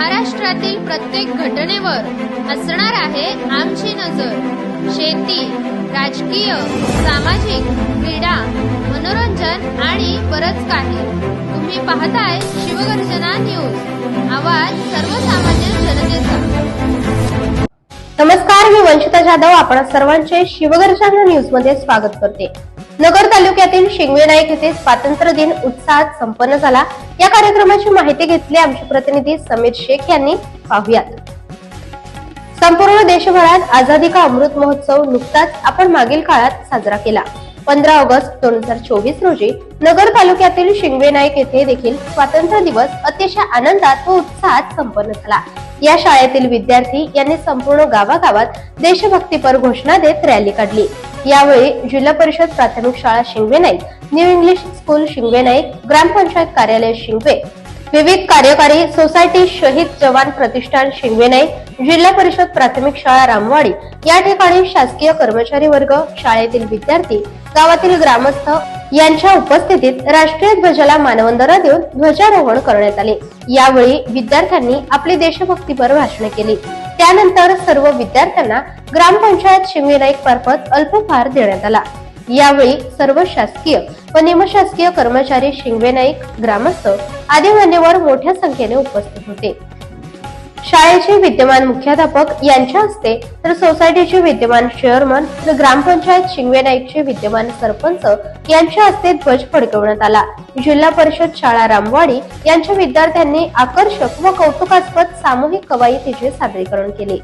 महाराष्ट्रातील प्रत्येक घटनेवर असणार आहे आमची नजर. शेती राजकीय सामाजिक क्रीडा मनोरंजन आणि बरच काही. तुम्ही पाहताय शिवगर्जना न्यूज. आवाज सर्वसामान्य जनतेचा. नमस्कार मी वंशिता जाधव. आपण सर्वांचे शिवगर्जना न्यूजमध्ये स्वागत करते. नगर तालुक्यातील शिंगवे नाईक येथे स्वातंत्र्य दिन उत्साहात संपन्न झाला. या कार्यक्रमाची माहिती घेतली आमचे प्रतिनिधी समीर शेख यांनी. पाहुयात. संपूर्ण देशभरात आझादी का अमृत महोत्सव नुकताच आपण मागील काळात साजरा केला. पंधरा ऑगस्ट दोन हजार चोवीस रोजी नगर तालुक्यातील शिंगवे नाईक येथे देखील स्वातंत्र्य दिवस अतिशय आनंदात व उत्साहात संपन्न झाला. या शाळेतील विद्यार्थी यांनी संपूर्ण गावागावात देशभक्तीपर घोषणा देत रॅली काढली. यावेळी जिल्हा परिषद प्राथमिक शाळा Shingve Naik new English school Shingve Naik ग्रामपंचायत कार्यालय शिंगवे विविध कार्यकारी सोसायटी शहीद जवान प्रतिष्ठान शिंगवे नाईक जिल्हा परिषद प्राथमिक शाळा रामवाडी या ठिकाणी शासकीय कर्मचारी वर्ग शाळेतील विद्यार्थी गावातील ग्रामस्थ यांच्या उपस्थितीत राष्ट्रीय ध्वजाला मानवंदना देऊन ध्वजारोहण करण्यात आले. यावेळी विद्यार्थ्यांनी आपली देशभक्तीपर भाषणे केली. त्यानंतर सर्व विद्यार्थ्यांना ग्रामपंचायत शिंगवे नाईक मार्फत अल्पहार देण्यात आला. यावेळी सर्व शासकीय व निमशासकीय कर्मचारी शिंगवे नाईक ग्रामस्थ आदी मान्यवर मोठ्या संख्येने उपस्थित होते. शाळेचे विद्यमान मुख्याध्यापक यांच्या हस्ते तर सोसायटीचे विद्यमान चेअरमन तर ग्रामपंचायत शिंगवे नाईकचे विद्यमान सरपंच यांच्या हस्ते ध्वज फडकवण्यात आला. जिल्हा परिषद शाळा रामवाडी यांच्या विद्यार्थ्यांनी आकर्षक व कौतुकास्पद सामूहिक कवायतीचे सादरीकरण केले.